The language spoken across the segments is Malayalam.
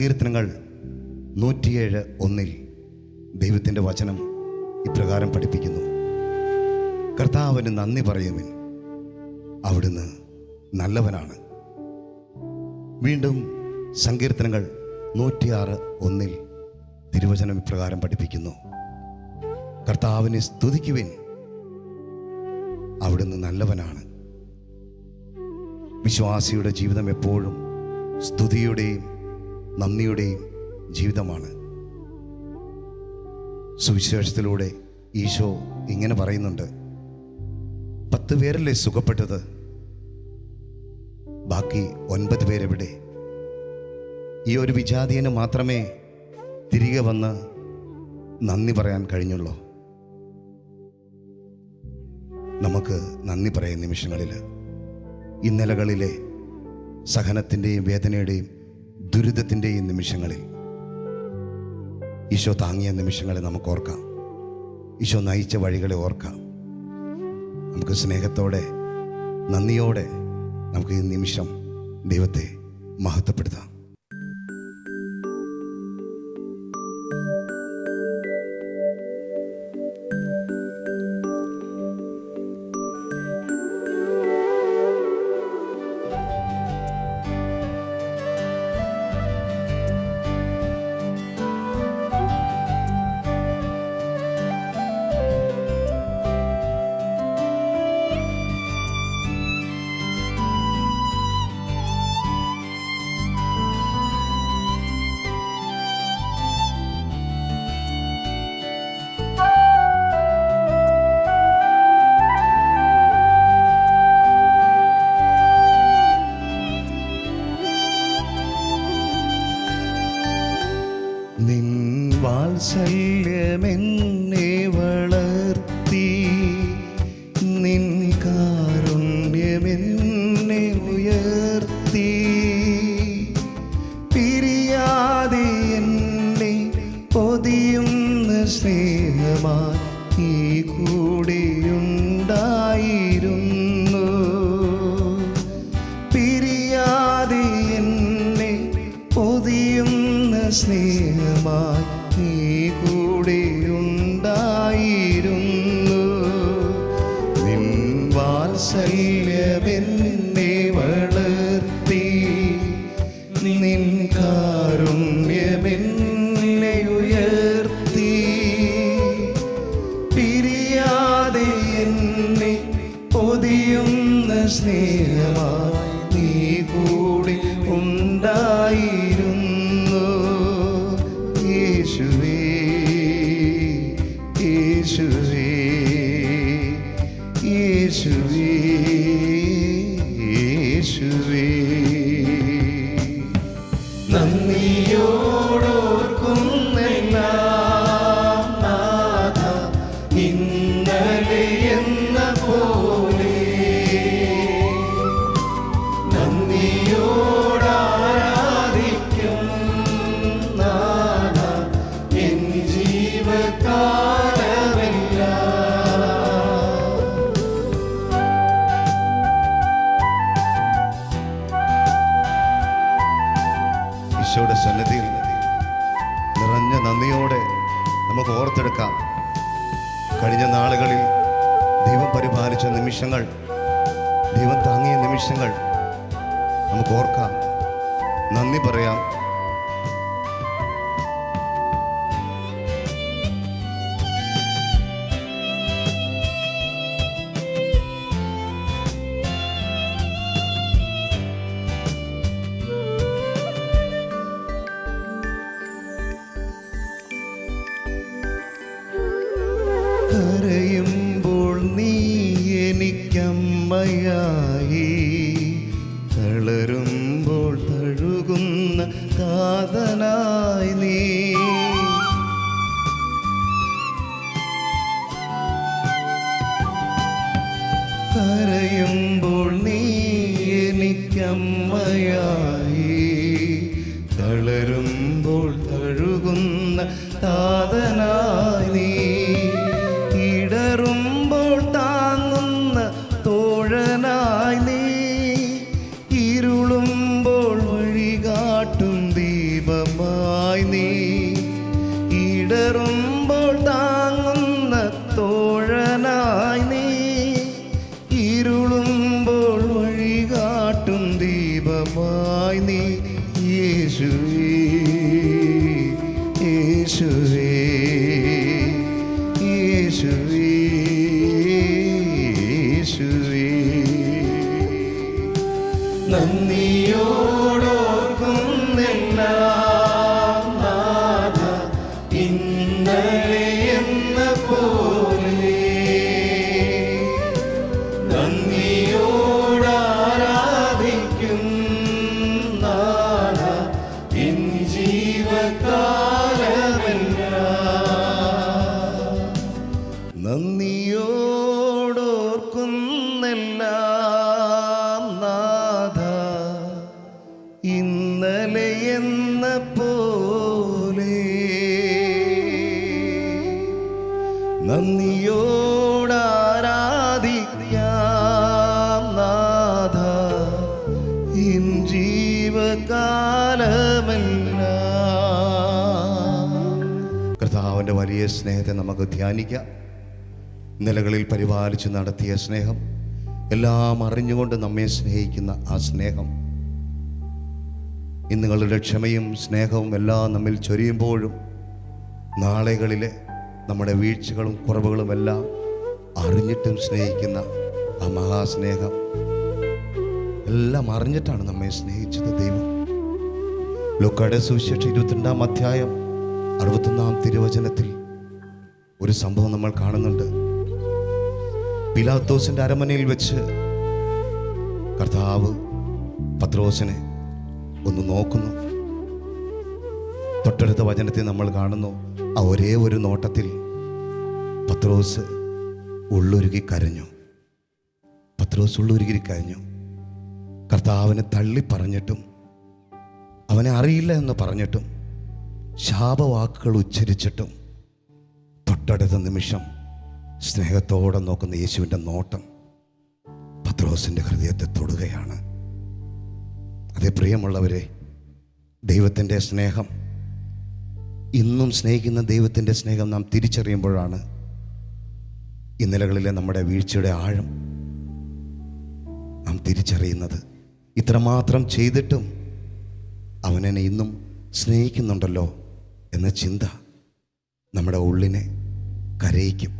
സങ്കീർത്തനങ്ങൾ നൂറ്റിയേഴ് ഒന്നിൽ ദൈവത്തിന്റെ വചനം ഇപ്രകാരം പഠിപ്പിക്കുന്നു. കർത്താവിന് നന്ദി പറയുവിൻ. അവിടുന്ന് നല്ലവനാണ്. വീണ്ടും സങ്കീർത്തനങ്ങൾ നൂറ്റിയാറ് ഒന്നിൽ തിരുവചനം ഇപ്രകാരം പഠിപ്പിക്കുന്നു. കർത്താവിനെ സ്തുതിക്കുവിൻ. അവിടുന്ന് നല്ലവനാണ്. വിശ്വാസിയുടെ ജീവിതം എപ്പോഴും സ്തുതിയുടെയും നന്ദിയുടെയും ജീവിതമാണ്. സുവിശേഷത്തിലൂടെ ഈശോ ഇങ്ങനെ പറയുന്നുണ്ട്. പത്ത് പേരല്ലേ സുഖപ്പെട്ടത്? ബാക്കി ഒൻപത് പേരെവിടെ? ഈ ഒരു വിജാതീയന് മാത്രമേ തിരികെ വന്ന് നന്ദി പറയാൻ കഴിഞ്ഞുള്ളൂ. നമുക്ക് നന്ദി പറയുന്ന നിമിഷങ്ങളിൽ ഇന്നലകളിലെ സഹനത്തിന്റെയും വേദനയുടെയും ദുരിതത്തിന്റെയും നിമിഷങ്ങളിൽ. ഈശോ താങ്ങിയ നിമിഷങ്ങളെ നമുക്ക് ഓർക്കാം. ഈശോ നയിച്ച വഴികളെ ഓർക്കാം. നമുക്ക് സ്നേഹത്തോടെ നന്ദിയോടെ നമുക്ക് ഈ നിമിഷം ദൈവത്തെ മഹത്വപ്പെടുത്താം. നിൻ വാത്സല്യമെന്നെ വളർത്തി കർത്താവിന്റെ വലിയ സ്നേഹത്തെ നമുക്ക് ധ്യാനിക്കാം. നിലകളിൽ പരിപാലിച്ച് നടത്തിയ സ്നേഹം എല്ലാം അറിഞ്ഞുകൊണ്ട് നമ്മെ സ്നേഹിക്കുന്ന ആ സ്നേഹം. ഇന്ന് നിങ്ങളുടെ ക്ഷമയും സ്നേഹവും എല്ലാം നമ്മിൽ ചൊരിയുമ്പോഴും നാളെകളിലെ നമ്മുടെ വീഴ്ചകളും കുറവുകളും എല്ലാം അറിഞ്ഞിട്ടും സ്നേഹിക്കുന്ന ആ മഹാസ്നേഹം. എല്ലാം അറിഞ്ഞിട്ടാണ് നമ്മെ സ്നേഹിച്ചത് ദൈവം. ലൂക്കായുടെ സുവിശേഷം ഇരുപത്തിരണ്ടാം അധ്യായം അറുപത്തൊന്നാം തിരുവചനത്തിൽ ഒരു സംഭവം നമ്മൾ കാണുന്നുണ്ട്. പിലാത്തോസിന്റെ അരമനയിൽ വെച്ച് കർത്താവ് പത്രോസിനെ ഒന്ന് നോക്കുന്നു. തൊട്ടടുത്ത വചനത്തിൽ നമ്മൾ കാണുന്നു ആ ഒരേ ഒരു നോട്ടത്തിൽ പത്രോസ് ഉള്ളൊരുക്കി കരഞ്ഞു. പത്രോസ് ഉള്ളൊരുക്കി കരഞ്ഞു. കർത്താവിനെ തള്ളി പറഞ്ഞിട്ടും അവനെ അറിയില്ല എന്ന് പറഞ്ഞിട്ടും ശാപവാക്കുകൾ ഉച്ചരിച്ചിട്ടും തൊട്ടടുത്ത നിമിഷം സ്നേഹത്തോടെ നോക്കുന്ന യേശുവിന്റെ നോട്ടം പത്രോസിന്റെ ഹൃദയത്തെ തൊടുകയാണ്. അതേ പ്രിയമുള്ളവരെ ദൈവത്തിന്റെ സ്നേഹം ഇന്നും സ്നേഹിക്കുന്ന ദൈവത്തിന്റെ സ്നേഹം നാം തിരിച്ചറിയുമ്പോഴാണ് ഇന്നലകളിലെ നമ്മുടെ വീഴ്ചയുടെ ആഴം നാം തിരിച്ചറിയുന്നത്. ഇത്രമാത്രം ചെയ്തിട്ടും അവനെന്നെ ഇന്നും സ്നേഹിക്കുന്നുണ്ടല്ലോ എന്ന ചിന്ത നമ്മുടെ ഉള്ളിനെ കരയിക്കും.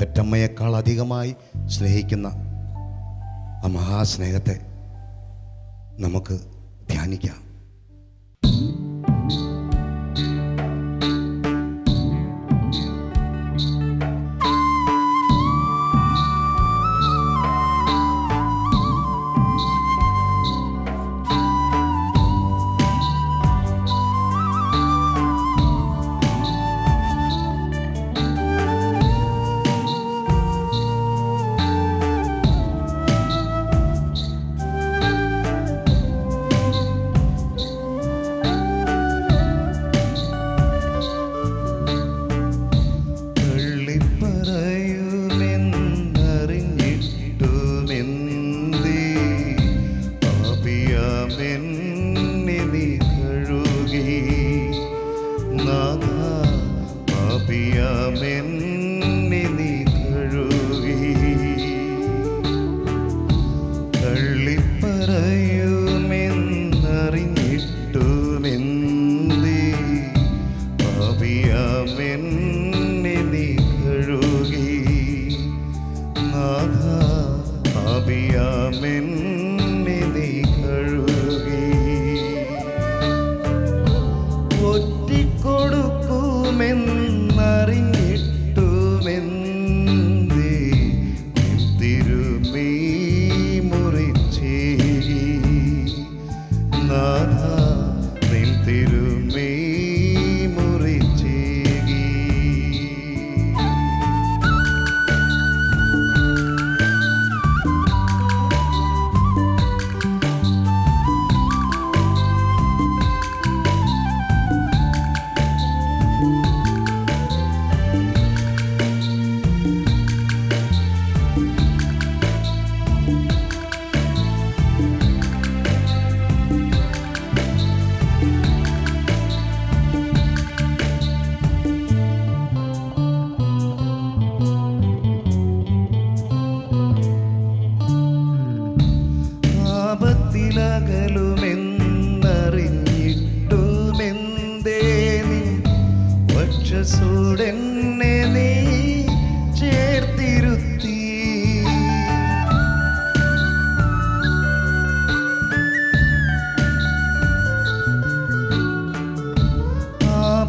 പെറ്റമ്മയേക്കാൾ അധികമായി സ്നേഹിക്കുന്ന ആ മഹാസ്നേഹത്തെ നമുക്ക് ധ്യാനിക്കാം.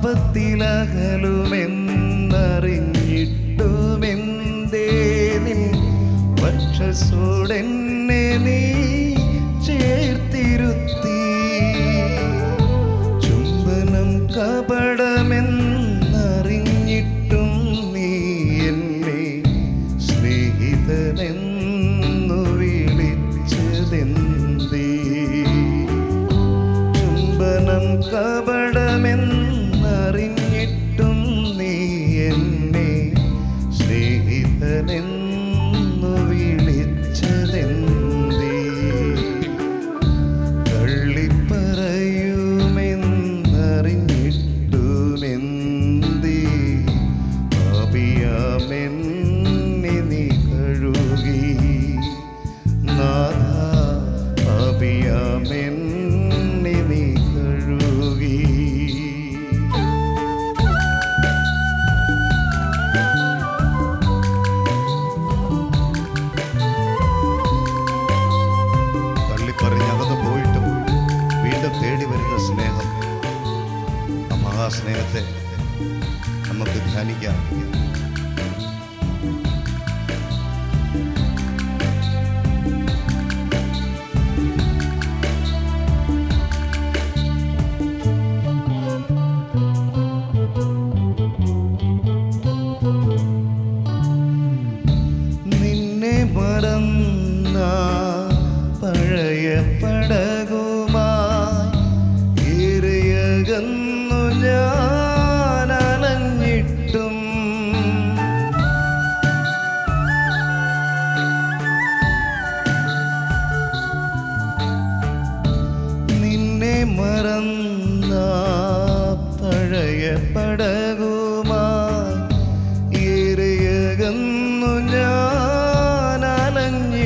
പാപത്തിലകലുമെന്നറിഞ്ഞിട്ടുമെന്തേ നിൻ പക്ഷസൂടെന്നെ നീ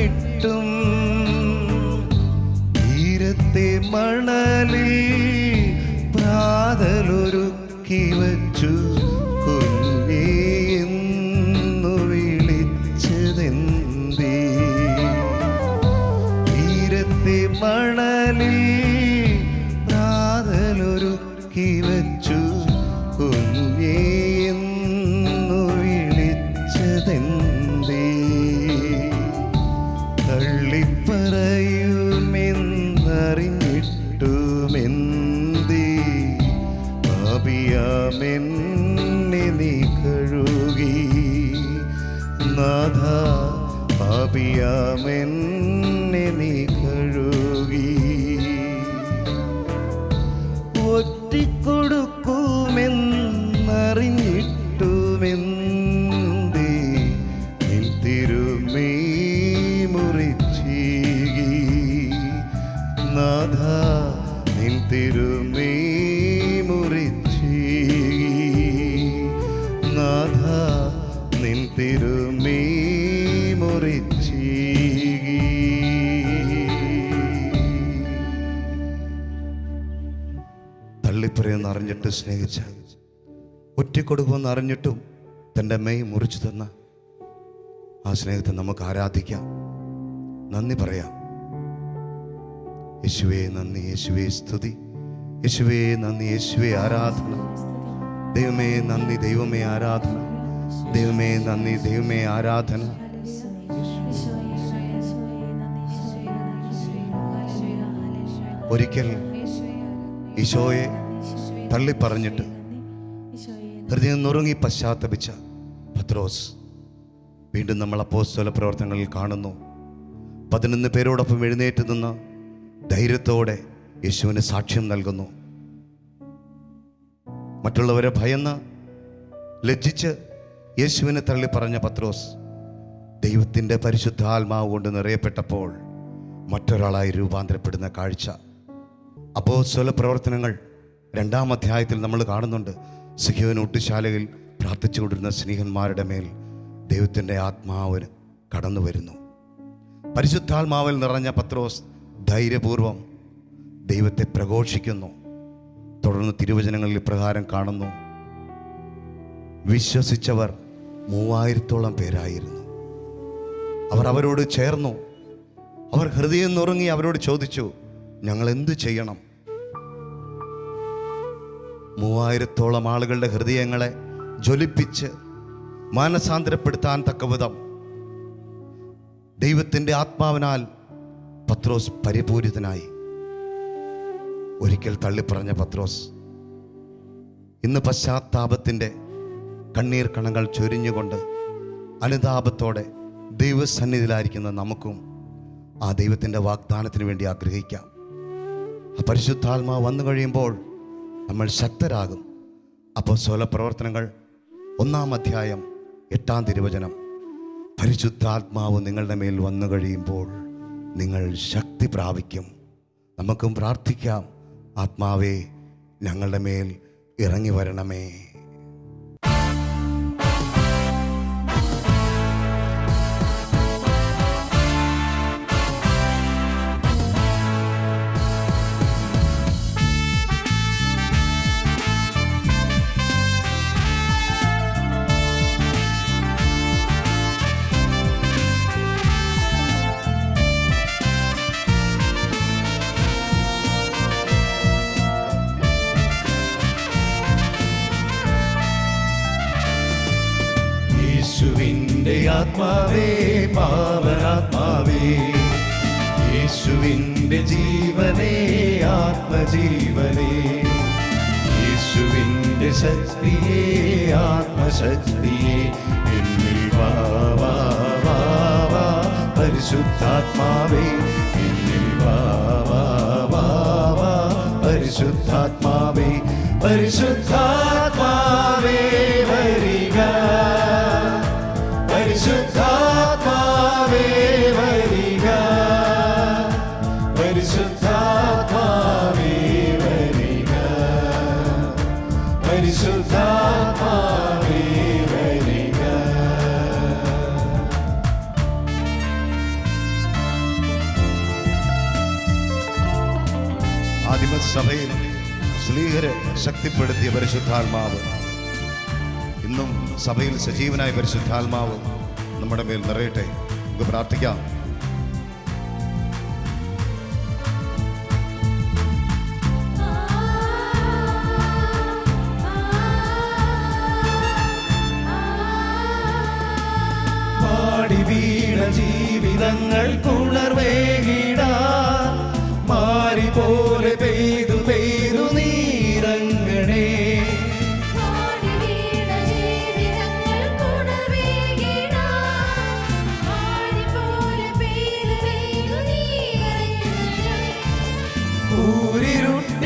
അലഞ്ഞിട്ടും നാഥ പാപിയാമെന്നെ നീ കഴുകി. അറിഞ്ഞിട്ട് സ്നേഹിച്ച. ഒറ്റക്കൊടുക്കുമെന്ന് അറിഞ്ഞിട്ടും തന്റെ മെയ് മുറിച്ചു തന്ന ആ സ്നേഹത്തെ നമുക്ക് ആരാധിക്കാം. നന്ദി പറയാം. യേശുവേ നന്ദി യേശുവേ സ്തുതി. യേശുവേ നന്ദി യേശുവേ ആരാധന. ദൈവമേ നന്ദി ദൈവമേ ആരാധന. ദൈവമേ നന്ദി ദൈവമേ ആരാധന. ഒരിക്കൽ ഈശോയെ തള്ളിപ്പറഞ്ഞിട്ട് ഹൃദയം നുറുങ്ങി പശ്ചാത്തപിച്ച പത്രോസ് വീണ്ടും നമ്മൾ അപ്പോസ്തല പ്രവർത്തനങ്ങളിൽ കാണുന്നു. പതിനൊന്ന് പേരോടൊപ്പം എഴുന്നേറ്റ് നിന്ന് ധൈര്യത്തോടെ യേശുവിന് സാക്ഷ്യം നൽകുന്നു. മറ്റുള്ളവരെ ഭയന്ന് ലജ്ജിച്ച് യേശുവിനെ തള്ളി പറഞ്ഞ പത്രോസ് ദൈവത്തിന്റെ പരിശുദ്ധാത്മാവ് കൊണ്ട് നിറയപ്പെട്ടപ്പോൾ മറ്റൊരാളായി രൂപാന്തരപ്പെടുന്ന കാഴ്ച. അപ്പോ സ്വല പ്രവർത്തനങ്ങൾ രണ്ടാം അധ്യായത്തിൽ നമ്മൾ കാണുന്നുണ്ട്. സിഹിയോൻ ഒട്ടുശാലയിൽ പ്രാർത്ഥിച്ചുകൊണ്ടിരുന്ന സ്നേഹന്മാരുടെ മേൽ ദൈവത്തിന്റെ ആത്മാവ് കടന്നു വരുന്നു. പരിശുദ്ധാത്മാവിൽ നിറഞ്ഞ പത്രോസ് ധൈര്യപൂർവം ദൈവത്തെ പ്രഘോഷിക്കുന്നു. തുടർന്ന് തിരുവചനങ്ങളിൽ ഇപ്രകാരം കാണുന്നു. വിശ്വസിച്ചവർ മൂവായിരത്തോളം പേരായിരുന്നു. അവർ അവരോട് ചേർന്നു. അവർ ഹൃദയം നുറങ്ങി അവരോട് ചോദിച്ചു ഞങ്ങൾ എന്ത് ചെയ്യണം? മൂവായിരത്തോളം ആളുകളുടെ ഹൃദയങ്ങളെ ജ്വലിപ്പിച്ച് മാനസാന്തരപ്പെടുത്താൻ തക്കവിധം ദൈവത്തിന്റെ ആത്മാവിനാൽ പത്രോസ് പരിപൂരിതനായി. ഒരിക്കൽ തള്ളിപ്പറഞ്ഞ പത്രോസ് ഇന്ന് പശ്ചാത്താപത്തിന്റെ കണ്ണീർ കണങ്ങൾ ചൊരിഞ്ഞുകൊണ്ട് അനുതാപത്തോടെ ദൈവസന്നിധിയിലായിരിക്കുന്ന നമുക്കും ആ ദൈവത്തിന്റെ വാഗ്ദാനത്തിന് വേണ്ടി ആഗ്രഹിക്കാം. ആ പരിശുദ്ധാത്മാവ് വന്നു കഴിയുമ്പോൾ നമ്മൾ ശക്തരാകും. അപ്പോൾ സ്വല പ്രവർത്തനങ്ങൾ ഒന്നാം അധ്യായം എട്ടാം തിരുവചനം. പരിശുദ്ധാത്മാവ് നിങ്ങളുടെ മേൽ വന്നു കഴിയുമ്പോൾ നിങ്ങൾ ശക്തി പ്രാപിക്കും. നമുക്കും പ്രാർത്ഥിക്കാം. ആത്മാവേ ഞങ്ങളുടെ മേൽ ഇറങ്ങി വരണമേ. യേശുവിന്റെ ജീവനേ ആത്മജീവനേ. യേശുവിന്റെ ശക്തിയേ ആത്മശക്തിയേ. എന്നിൽ വാ വാ വാ പരിശുദ്ധാത്മാവേ. എന്നിൽ വാ വാ വാ വാ പരിശുദ്ധാത്മാവേ. പരിശുദ്ധാത്മാവേ വരിക. പരിശുദ്ധാത്മാവേ ആദിമസഭയിൽ സ്ലീഹരെ ശക്തിപ്പെടുത്തിയ പരിശുദ്ധാത്മാവ്. ഇന്നും സഭയിൽ സജീവനായ പരിശുദ്ധാത്മാവ് നമ്മുടെ മേൽ നിറയട്ടെ. നമുക്ക് പ്രാർത്ഥിക്കാം. പാടി പോലെ പെയ്തു പെയ്തു നീരങ്ങണേ.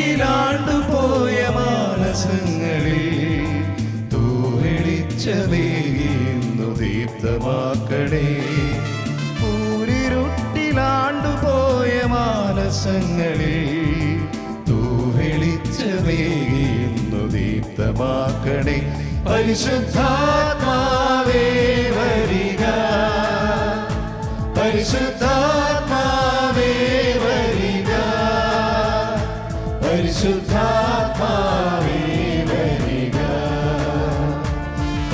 ൂരിരുട്ടിലാണ്ടുപോയ മാനസങ്ങളിൽ തൂരെളിച്ചതേകിന്നു ദീപ്തമാക്കണേ. പൂരിരുട്ടിലാണ്ടുപോയ മാനസങ്ങളിൽ ദീപ്തമാക്കണേ പരിശുദ്ധാത്മാവേ വരിക. പരിശുദ്ധാത്മാവേ വരിക. പരിശുദ്ധാത്മാവേ വരിക.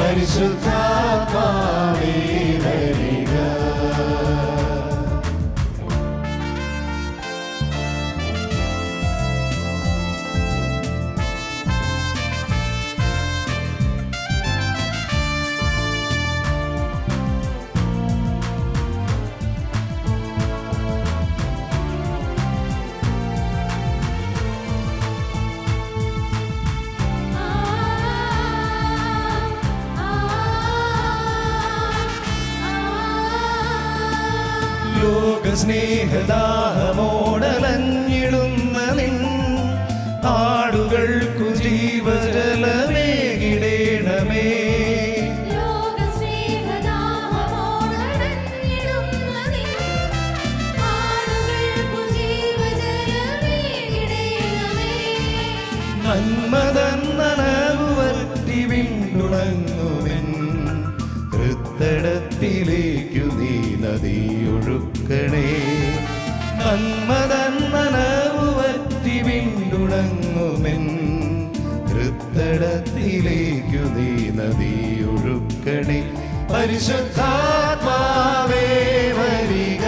പരിശുദ്ധാത്മാവേ നദിയൊഴുക്കണേ പരിശുദ്ധാത്മാവേ വരിക.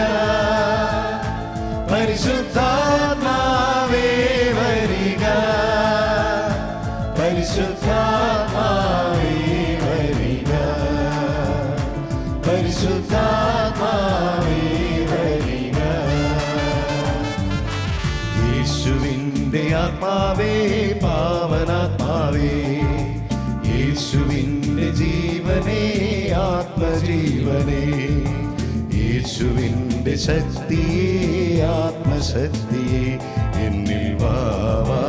പരിശുദ്ധാത്മാവേ വരിക. പരിശുദ്ധാത്മാവേ ശക്തിയേ ആത്മശക്തിയെ എന്നിൽ വാ വാ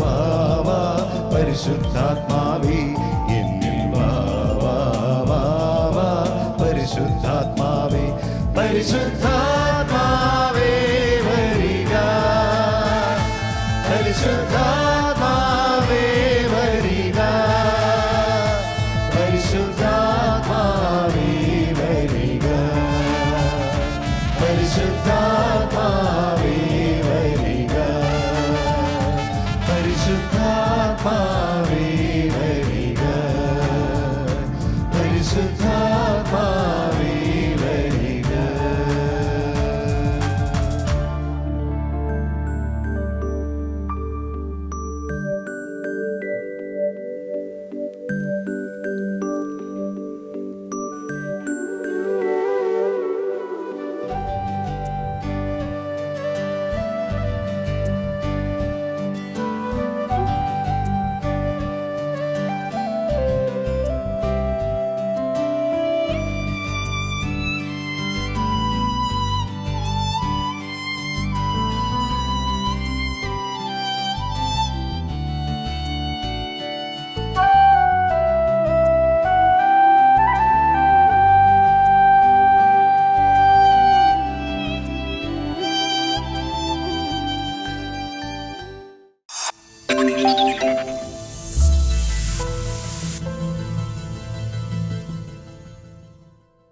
വാ വാ പരിശുദ്ധാത്മാവേ എന്നിൽ വാ വാ വാ പരിശുദ്ധാത്മാവേ